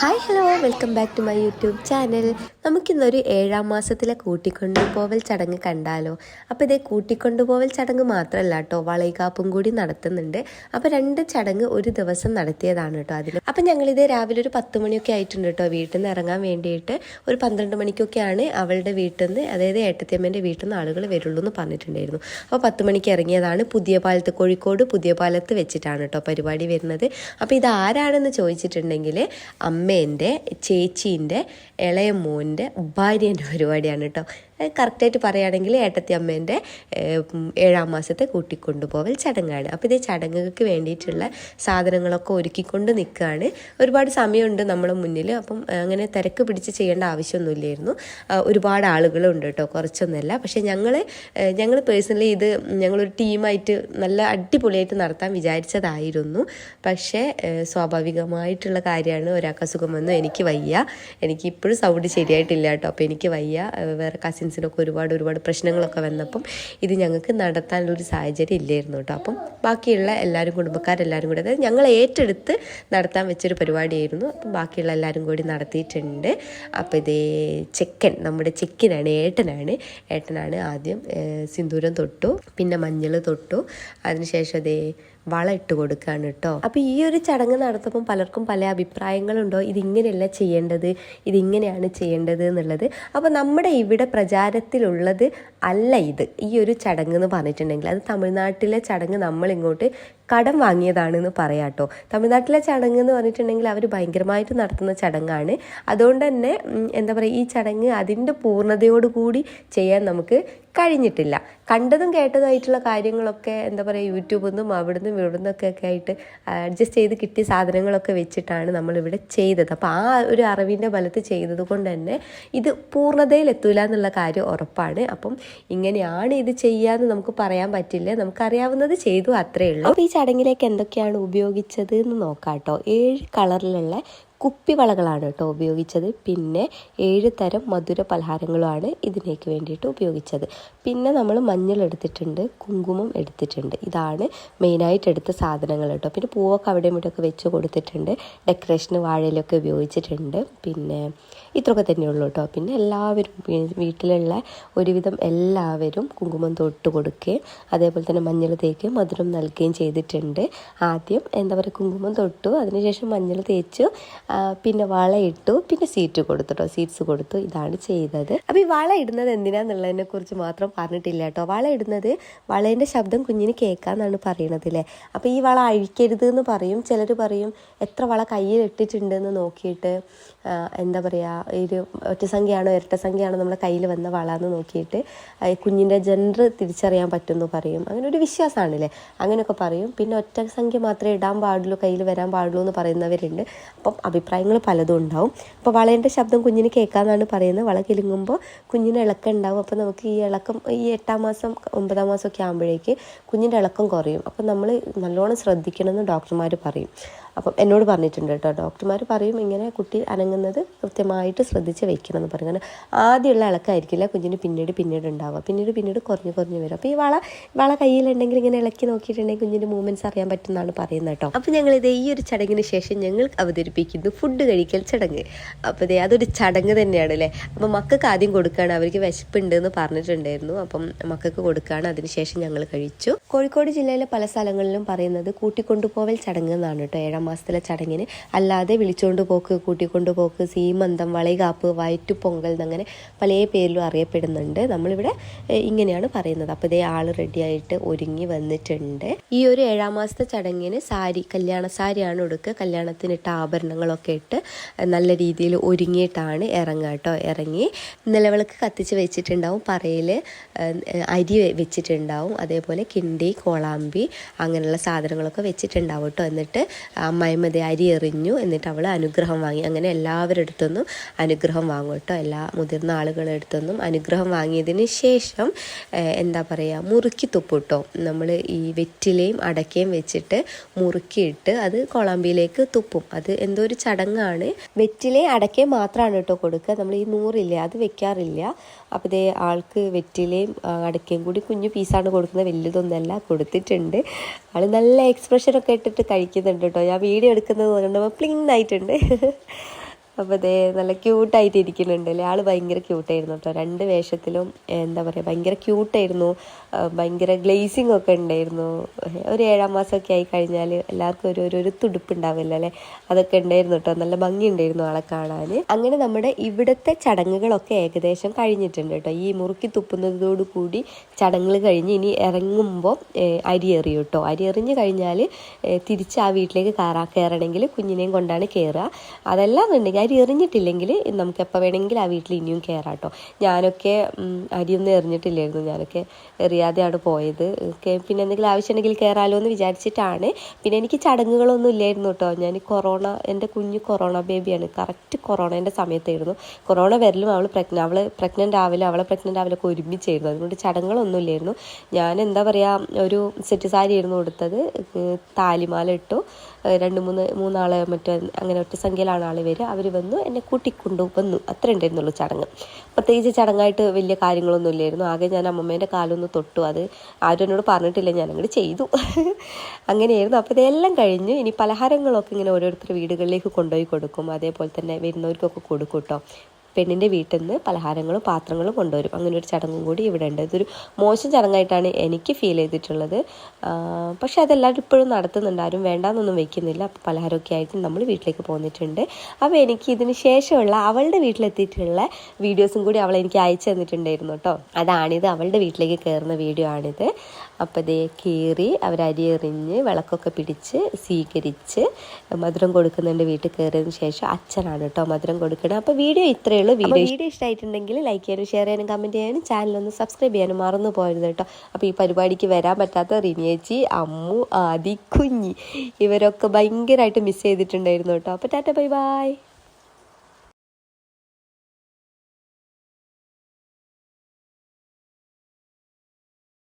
Hi hello welcome back to my YouTube channel നമുക്കിന്നൊരു ഏഴാം മാസത്തിലെ കൂട്ടിക്കൊണ്ടുപോവൽ ചടങ്ങ് കണ്ടാലോ. അപ്പോൾ ഇതേ കൂട്ടിക്കൊണ്ടുപോവൽ ചടങ്ങ് മാത്രമല്ല കേട്ടോ വളയിക്കാപ്പും കൂടി നടത്തുന്നുണ്ട്. അപ്പോൾ രണ്ട് ചടങ്ങ് ഒരു ദിവസം നടത്തിയതാണ് കേട്ടോ അതിൽ അപ്പോൾ ഞങ്ങളിത് രാവിലെ ഒരു പത്ത് മണിയൊക്കെ ആയിട്ടുണ്ട് കേട്ടോ വീട്ടിൽ നിന്ന് ഇറങ്ങാൻ വേണ്ടിയിട്ട്. ഒരു പന്ത്രണ്ട് മണിക്കൊക്കെയാണ് അവളുടെ വീട്ടിൽ നിന്ന് അതായത് ഏട്ടത്തിയമ്മേന്റെ വീട്ടിൽ നിന്ന് ആളുകൾ വരുള്ളൂ എന്ന് പറഞ്ഞിട്ടുണ്ടായിരുന്നു. അപ്പോൾ പത്ത് മണിക്ക് ഇറങ്ങിയതാണ്. പുതിയ പാലത്ത് കോഴിക്കോട് പുതിയ പാലത്ത് വെച്ചിട്ടാണ് കേട്ടോ പരിപാടി വരുന്നത്. അപ്പോൾ ഇത് ആരാണെന്ന് ചോദിച്ചിട്ടുണ്ടെങ്കിൽ അമ്മേന്റെ ചേച്ചീന്റെ ഇളയ മോന്റെ ഭാര്യേന്റെ പരിപാടിയാണ് കേട്ടോ. കറക്റ്റായിട്ട് പറയുകയാണെങ്കിൽ ഏട്ടത്തി അമ്മേന്റെ ഏഴാം മാസത്തെ കൂട്ടിക്കൊണ്ടുപോകൽ ചടങ്ങാണ്. അപ്പോൾ ഇതേ ചടങ്ങുകൾക്ക് വേണ്ടിയിട്ടുള്ള സാധനങ്ങളൊക്കെ ഒരുക്കിക്കൊണ്ട് നിൽക്കുകയാണ്. ഒരുപാട് സമയമുണ്ട് നമ്മളെ മുന്നിൽ. അപ്പം അങ്ങനെ തിരക്ക് പിടിച്ച് ചെയ്യേണ്ട ആവശ്യമൊന്നുമില്ലായിരുന്നു. ഒരുപാട് ആളുകളുണ്ട് കേട്ടോ കുറച്ചൊന്നുമല്ല പക്ഷേ ഞങ്ങൾ ഞങ്ങൾ പേഴ്സണലി ഇത് ഞങ്ങളൊരു ടീമായിട്ട് നല്ല അടിപൊളിയായിട്ട് നടത്താൻ വിചാരിച്ചതായിരുന്നു. പക്ഷേ സ്വാഭാവികമായിട്ടുള്ള കാര്യമാണ് ഒരാൾക്ക് അസുഖം വന്നു എനിക്ക് വയ്യ. എനിക്ക് ഇപ്പോഴും സൗണ്ട് ശരിയായിട്ടില്ല കേട്ടോ അപ്പോൾ എനിക്ക് വയ്യ. വേറെ വേറെ കസിൻസിനൊക്കെ ഒരുപാട് ഒരുപാട് പ്രശ്നങ്ങളൊക്കെ വന്നപ്പം ഇത് ഞങ്ങൾക്ക് നടത്താനുള്ളൊരു സാഹചര്യം ഇല്ലായിരുന്നു കേട്ടോ. അപ്പം ബാക്കിയുള്ള എല്ലാവരും കുടുംബക്കാരെല്ലാവരും കൂടി അതായത് ഞങ്ങൾ ഏറ്റെടുത്ത് നടത്താൻ വെച്ചൊരു പരിപാടിയായിരുന്നു. അപ്പം ബാക്കിയുള്ള എല്ലാവരും കൂടി നടത്തിയിട്ടുണ്ട്. അപ്പോൾ ഇതേ ചെക്കൻ നമ്മുടെ ചെക്കനാണ് ഏട്ടനാണ്. ഏട്ടനാണ് ആദ്യം സിന്ദൂരം തൊട്ടു പിന്നെ മഞ്ഞൾ തൊട്ടു. അതിനുശേഷം അതേ വള ഇട്ട് കൊടുക്കുകയാണ് കേട്ടോ അപ്പോൾ ഈ ഒരു ചടങ്ങ് നടത്തുമ്പോൾ പലർക്കും പല അഭിപ്രായങ്ങളുണ്ടോ? ഇതിങ്ങനെയല്ല ചെയ്യേണ്ടത് ഇതിങ്ങനെയാണ് ചെയ്യേണ്ടത് എന്നുള്ളത്. അപ്പോൾ നമ്മുടെ ഇവിടെ പ്രചാരത്തിലുള്ളത് അല്ല ഇത്. ഈ ഒരു ചടങ്ങ് എന്ന് പറഞ്ഞിട്ടുണ്ടെങ്കിൽ അത് തമിഴ്നാട്ടിലെ ചടങ്ങ് നമ്മളിങ്ങോട്ട് കടം വാങ്ങിയതാണെന്ന് പറയാം കേട്ടോ. തമിഴ്നാട്ടിലെ ചടങ്ങ് എന്ന് പറഞ്ഞിട്ടുണ്ടെങ്കിൽ അവർ ഭയങ്കരമായിട്ട് നടത്തുന്ന ചടങ്ങാണ്. അതുകൊണ്ട് തന്നെ എന്താ പറയുക ഈ ചടങ്ങ് അതിന്റെ പൂർണതയോടുകൂടി ചെയ്യാൻ നമുക്ക് കഴിഞ്ഞിട്ടില്ല. കണ്ടതും കേട്ടതുമായിട്ടുള്ള കാര്യങ്ങളൊക്കെ എന്താ പറയുക യൂട്യൂബിൽ നിന്നും അവിടെ നിന്നും ഇവിടെ നിന്നൊക്കെ ഒക്കെ ആയിട്ട് അഡ്ജസ്റ്റ് ചെയ്ത് കിട്ടിയ സാധനങ്ങളൊക്കെ വെച്ചിട്ടാണ് നമ്മളിവിടെ ചെയ്തത്. അപ്പോൾ ആ ഒരു അറിവിന്റെ ബലത്ത് ചെയ്തത് കൊണ്ട് തന്നെ ഇത് പൂർണതയിൽ എത്തൂല എന്നുള്ള കാര്യം ഉറപ്പാണ്. അപ്പം ഇങ്ങനെയാണ് ഇത് ചെയ്യാമെന്ന് നമുക്ക് പറയാൻ പറ്റില്ല. നമുക്കറിയാവുന്നത് ചെയ്തു അത്രേ ഉള്ളൂ. അപ്പോൾ ഈ ചടങ്ങിലേക്ക് എന്തൊക്കെയാണ് ഉപയോഗിച്ചത് എന്ന് നോക്കാം കേട്ടോ ഏഴ് കളറിലുള്ള കുപ്പിവളകളാണ് കേട്ടോ ഉപയോഗിച്ചത്. പിന്നെ ഏഴ് തരം മധുര പലഹാരങ്ങളുമാണ് ഇതിനേക്ക് വേണ്ടിയിട്ട് ഉപയോഗിച്ചത്. പിന്നെ നമ്മൾ മഞ്ഞൾ എടുത്തിട്ടുണ്ട് കുങ്കുമം എടുത്തിട്ടുണ്ട്. ഇതാണ് മെയിനായിട്ട് എടുത്ത സാധനങ്ങൾ കേട്ടോ. പിന്നെ പൂവൊക്കെ അവിടെ ഇവിടെയൊക്കെ വെച്ച് കൊടുത്തിട്ടുണ്ട്. ഡെക്കറേഷന് വാഴയിലൊക്കെ ഉപയോഗിച്ചിട്ടുണ്ട്. പിന്നെ ഇത്രയൊക്കെ തന്നെയുള്ളൂ കേട്ടോ. പിന്നെ എല്ലാവരും വീട്ടിലുള്ള ഒരുവിധം എല്ലാവരും കുങ്കുമം തൊട്ട് കൊടുക്കുകയും അതേപോലെ തന്നെ മഞ്ഞൾ തേക്കുകയും മധുരം നൽകുകയും ചെയ്തിട്ടുണ്ട്. ആദ്യം എന്താ പറയുക കുങ്കുമം തൊട്ടു അതിനുശേഷം മഞ്ഞൾ തേച്ചു. പിന്നെ വളയിട്ടു പിന്നെ സീറ്റ് കൊടുത്തു കേട്ടോ സീറ്റ്സ് കൊടുത്തു ഇതാണ് ചെയ്തത്. അപ്പോൾ ഈ വള ഇടുന്നത് എന്തിനാന്നുള്ളതിനെ കുറിച്ച് മാത്രം പറഞ്ഞിട്ടില്ല കേട്ടോ. വള ഇടുന്നത് വളേന്റെ ശബ്ദം കുഞ്ഞിന് കേൾക്കാമെന്നാണ് പറയണത് അല്ലേ അപ്പോൾ ഈ വള അഴിക്കരുത് എന്ന് പറയും. ചിലർ പറയും എത്ര വള കയ്യിൽ ഇട്ടിട്ടുണ്ടെന്ന് നോക്കിയിട്ട്. എന്താ പറയുക ഒരു ഒറ്റ സംഖ്യയാണോ ഇരട്ട സംഖ്യയാണോ നമ്മുടെ കയ്യിൽ വന്ന വളാന്ന് നോക്കിയിട്ട് കുഞ്ഞിന്റെ ജെൻഡർ തിരിച്ചറിയാൻ പറ്റുമെന്ന് പറയും. അങ്ങനെ ഒരു വിശ്വാസമാണല്ലേ അങ്ങനെയൊക്കെ പറയും. പിന്നെ ഒറ്റ സംഖ്യ മാത്രമേ ഇടാൻ പാടുള്ളൂ കയ്യിൽ വരാൻ പാടുള്ളൂ എന്ന് പറയുന്നവരുണ്ട്. അപ്പം അഭിപ്രായങ്ങൾ പലതും ഉണ്ടാവും. അപ്പോൾ വളേന്റെ ശബ്ദം കുഞ്ഞിന് കേൾക്കാമെന്നാണ് പറയുന്നത്. വള കിലുങ്ങുമ്പോൾ കുഞ്ഞിന് ഇളക്കം ഉണ്ടാവും. അപ്പോൾ നമുക്ക് ഈ ഇളക്കം ഈ എട്ടാം മാസം ഒമ്പതാം മാസം ഒക്കെ ആകുമ്പോഴേക്ക് കുഞ്ഞിന്റെ ഇളക്കം കുറയും. അപ്പം നമ്മൾ നല്ലോണം ശ്രദ്ധിക്കണമെന്ന് ഡോക്ടർമാർ പറയും. അപ്പം എന്നോട് പറഞ്ഞിട്ടുണ്ട് കേട്ടോ ഡോക്ടർമാർ പറയും ഇങ്ങനെ കുട്ടി അനങ്ങുന്നത് കൃത്യമായിട്ട് ശ്രദ്ധിച്ച് വെക്കണം എന്ന് കാരണം ആദ്യമുള്ള ഇളക്കായിരിക്കില്ല കുഞ്ഞിന് പിന്നീട് പിന്നീട് ഉണ്ടാവുക. പിന്നീട് പിന്നീട് കുറഞ്ഞ് കുറഞ്ഞ് വരും. അപ്പോൾ ഈ വള വള കയ്യിലുണ്ടെങ്കിൽ ഇങ്ങനെ ഇളക്കി നോക്കിയിട്ടുണ്ടെങ്കിൽ കുഞ്ഞിന്റെ മൂവ്മെന്റ്സ് അറിയാൻ പറ്റുന്നതാണ് പറയുന്നത് കേട്ടോ. അപ്പോൾ ഞങ്ങളിത് ഈ ഒരു ചടങ്ങിന് ശേഷം ഞങ്ങൾ അവതരിപ്പിക്കുന്നു ഫുഡ് കഴിക്കൽ ചടങ്ങ്. അപ്പോൾ ഇതേ അതൊരു ചടങ്ങ് തന്നെയാണ് അല്ലേ? അപ്പോൾ മക്കൾക്ക് ആദ്യം കൊടുക്കുകയാണ് അവർക്ക് വിശപ്പുണ്ട് എന്ന് പറഞ്ഞിട്ടുണ്ടായിരുന്നു. അപ്പം മക്കൾക്ക് കൊടുക്കുകയാണ് അതിനുശേഷം ഞങ്ങൾ കഴിച്ചു. കോഴിക്കോട് ജില്ലയിലെ പല സ്ഥലങ്ങളിലും പറയുന്നത് കൂട്ടിക്കൊണ്ടുപോവൽ ചടങ്ങ് എന്നാണ് കേട്ടോ. ഏഴാം മാസത്തിലെ ചടങ്ങിന്. അല്ലാതെ വിളിച്ചുകൊണ്ട് പോക്ക് കൂട്ടിക്കൊണ്ടുപോക്ക് സീമന്തം വളൈകാപ്പ് വയറ്റുപൊങ്കൽ എന്നങ്ങനെ പല പേരിലും അറിയപ്പെടുന്നുണ്ട്. നമ്മളിവിടെ ഇങ്ങനെയാണ് പറയുന്നത്. അപ്പോൾ ഇതേ ആൾ റെഡിയായിട്ട് ഒരുങ്ങി വന്നിട്ടുണ്ട്. ഈ ഒരു ഏഴാം മാസത്തെ ചടങ്ങിന് സാരി കല്യാണ സാരിയാണ് ഉടുക്കുക. കല്യാണത്തിനിട്ട ആഭരണങ്ങളൊക്കെ ഇട്ട് നല്ല രീതിയിൽ ഒരുങ്ങിയിട്ടാണ് ഇറങ്ങുക കേട്ടോ. ഇറങ്ങി നിലവിളക്ക് കത്തിച്ച് വെച്ചിട്ടുണ്ടാവും. പറയിൽ അരി വെച്ചിട്ടുണ്ടാവും. അതേപോലെ കിണ്ടി കോളാമ്പി അങ്ങനെയുള്ള സാധനങ്ങളൊക്കെ വെച്ചിട്ടുണ്ടാവും കേട്ടോ. എന്നിട്ട് അമ്മായിമ്മതി അരി എറിഞ്ഞു. എന്നിട്ട് അവൾ അനുഗ്രഹം വാങ്ങി. അങ്ങനെ എല്ലാവരുടെ അടുത്തുനിന്നും അനുഗ്രഹം വാങ്ങും കേട്ടോ. എല്ലാ മുതിർന്ന ആളുകളുടെ അടുത്തുനിന്നും അനുഗ്രഹം വാങ്ങിയതിന് ശേഷം എന്താ പറയുക മുറുക്കി തുപ്പ് കേട്ടോ. നമ്മൾ ഈ വെറ്റിലയും അടക്കയും വെച്ചിട്ട് മുറുക്കിയിട്ട് അത് കൊളാമ്പിയിലേക്ക് തുപ്പും. അത് എന്തോ ഒരു ചടങ്ങാണ്. വെറ്റിലയും അടക്കയും മാത്രമാണ് കേട്ടോ കൊടുക്കുക. നമ്മൾ ഈ നൂറില്ലേ അത് വെക്കാറില്ല. അപ്പോൾ ഇതേ ആൾക്ക് വെറ്റിലയും അടക്കയും കൂടി കുഞ്ഞു പീസാണ് കൊടുക്കുന്നത്. വലിയതൊന്നല്ല കൊടുത്തിട്ടുണ്ട്. ആൾ നല്ല എക്സ്പ്രഷനൊക്കെ ഇട്ടിട്ട് കഴിക്കുന്നുണ്ട് കേട്ടോ. ഞാൻ വീഡിയോ എടുക്കുന്നത് കണ്ടപ്പോൾ പ്ലിങ് ആയിട്ടുണ്ട് അപ്പോൾ അതേ നല്ല ക്യൂട്ടായിട്ട് ഇരിക്കുന്നുണ്ട് അല്ലേ? ആൾ ഭയങ്കര ക്യൂട്ടായിരുന്നു കേട്ടോ രണ്ട് വേഷത്തിലും എന്താ പറയുക ഭയങ്കര ക്യൂട്ടായിരുന്നു ഭയങ്കര ഗ്ലേസിങ് ഒക്കെ ഉണ്ടായിരുന്നു. ഒരു ഏഴാം മാസമൊക്കെ ആയി കഴിഞ്ഞാൽ എല്ലാവർക്കും ഒരു ഒരു തുടുപ്പ് ഉണ്ടാവില്ല അല്ലേ? അതൊക്കെ ഉണ്ടായിരുന്നു കേട്ടോ നല്ല ഭംഗി ഉണ്ടായിരുന്നു ആളെ കാണാൻ. അങ്ങനെ നമ്മുടെ ഇവിടുത്തെ ചടങ്ങുകളൊക്കെ ഏകദേശം കഴിഞ്ഞിട്ടുണ്ട് കേട്ടോ ഈ മുറുക്കി തുപ്പുന്നതോടുകൂടി ചടങ്ങുകൾ കഴിഞ്ഞ് ഇനി ഇറങ്ങുമ്പോൾ അരി എറിയും കേട്ടോ അരി എറിഞ്ഞ് കഴിഞ്ഞാൽ തിരിച്ച് ആ വീട്ടിലേക്ക് കയറാ കയറണമെങ്കിൽ കുഞ്ഞിനെയും കൊണ്ടാണ് കയറുക അതെല്ലാം എന്നുണ്ടെങ്കിൽ അരി എറിഞ്ഞിട്ടില്ലെങ്കിൽ നമുക്ക് എപ്പോൾ വേണമെങ്കിൽ ആ വീട്ടിൽ ഇനിയും കയറാം കേട്ടോ ഞാനൊക്കെ അരിയൊന്നും എറിഞ്ഞിട്ടില്ലായിരുന്നു. ഞാനൊക്കെ എറിയാതെയാണ് പോയത്. പിന്നെ എന്തെങ്കിലും ആവശ്യമുണ്ടെങ്കിൽ കയറാലോ എന്ന് വിചാരിച്ചിട്ടാണ്. പിന്നെ എനിക്ക് ചടങ്ങുകളൊന്നും ഇല്ലായിരുന്നു കേട്ടോ. ഞാൻ കൊറോണ എന്റെ കുഞ്ഞ് കൊറോണ ബേബിയാണ്. കറക്റ്റ് കൊറോണേന്റെ സമയത്തായിരുന്നു. കൊറോണ വരലും അവൾ പ്രഗ്ന അവൾ പ്രഗ്നന്റ് ആവില്ല അവളെ പ്രഗ്നന്റ് ആവിലൊക്കെ ഒരുമിച്ചായിരുന്നു. അതുകൊണ്ട് ചടങ്ങുകളൊന്നും ഇല്ലായിരുന്നു. ഞാൻ എന്താ പറയുക ഒരു സെറ്റ് സാരി ആയിരുന്നു കൊടുത്തത് താലിമാല ഇട്ടു. രണ്ട് മൂന്ന് മൂന്നാളെ മറ്റേ അങ്ങനെ ഒറ്റ സംഖ്യയിലാണ് ആൾ വരിക. അവർ വന്നു. എന്നെ കൂട്ടിക്കൊണ്ടു വന്നു. അത്ര ഉണ്ടായിരുന്നുള്ളൂ ചടങ്ങ്. പ്രത്യേകിച്ച് ചടങ്ങായിട്ട് വലിയ കാര്യങ്ങളൊന്നും ഇല്ലായിരുന്നു. ആകെ ഞാൻ അമ്മമ്മേന്റെ കാലൊന്ന് തൊട്ടു. അത് ആരും എന്നോട് പറഞ്ഞിട്ടില്ല. ഞാൻ അങ്ങോട്ട് ചെയ്തു. അങ്ങനെയായിരുന്നു. അപ്പോൾ ഇതെല്ലാം കഴിഞ്ഞ് ഇനി പലഹാരങ്ങളൊക്കെ ഇങ്ങനെ ഓരോരുത്തർ വീടുകളിലേക്ക് കൊണ്ടുപോയി കൊടുക്കും. അതേപോലെ തന്നെ വരുന്നവർക്കൊക്കെ കൊടുക്കും കേട്ടോ പെണ്ണിന്റെ വീട്ടിൽ നിന്ന് പലഹാരങ്ങളും പാത്രങ്ങളും കൊണ്ടുവരും. അങ്ങനെ ഒരു ചടങ്ങും കൂടി ഇവിടെ ഉണ്ട്. ഇതൊരു മോശം ചടങ്ങായിട്ടാണ് എനിക്ക് ഫീൽ ചെയ്തിട്ടുള്ളത്. പക്ഷെ അതെല്ലാവരും ഇപ്പോഴും നടത്തുന്നുണ്ട്. ആരും വേണ്ടാന്നൊന്നും വെക്കുന്നില്ല. അപ്പോൾ പലഹാരമൊക്കെ ആയിട്ട് നമ്മൾ വീട്ടിലേക്ക് പോന്നിട്ടുണ്ട്. അപ്പോൾ എനിക്ക് ഇതിന് ശേഷമുള്ള അവളുടെ വീട്ടിലെത്തിയിട്ടുള്ള വീഡിയോസും കൂടി അവൾ എനിക്ക് അയച്ചു തന്നിട്ടുണ്ടായിരുന്നു കേട്ടോ. അതാണിത്. അവളുടെ വീട്ടിലേക്ക് കയറുന്ന വീഡിയോ ആണിത്. അപ്പോൾ ഇതേ കീറി അവരരി എറിഞ്ഞ് വിളക്കൊക്കെ പിടിച്ച് സ്വീകരിച്ച് മധുരം കൊടുക്കുന്നുണ്ട് വീട്ടിൽ കയറിയതിന് ശേഷം അച്ഛനാണ് കേട്ടോ മധുരം കൊടുക്കണം അപ്പോൾ വീഡിയോ ഇത്രയേ ഉള്ളൂ. വീഡിയോ വീഡിയോ ഇഷ്ടമായിട്ടുണ്ടെങ്കിൽ ലൈക്ക് ചെയ്യാനും ഷെയർ ചെയ്യാനും കമന്റ് ചെയ്യാനും ചാനലൊന്ന് സബ്സ്ക്രൈബ് ചെയ്യാനും മറന്നു പോയത് കേട്ടോ. അപ്പോൾ ഈ പരിപാടിക്ക് വരാൻ പറ്റാത്ത റിനിയേച്ചി അമ്മു ആദി കുഞ്ഞി ഇവരൊക്കെ ഭയങ്കരമായിട്ട് മിസ് ചെയ്തിട്ടുണ്ടായിരുന്നു കേട്ടോ. അപ്പോൾ ടാറ്റ ബൈ ബൈ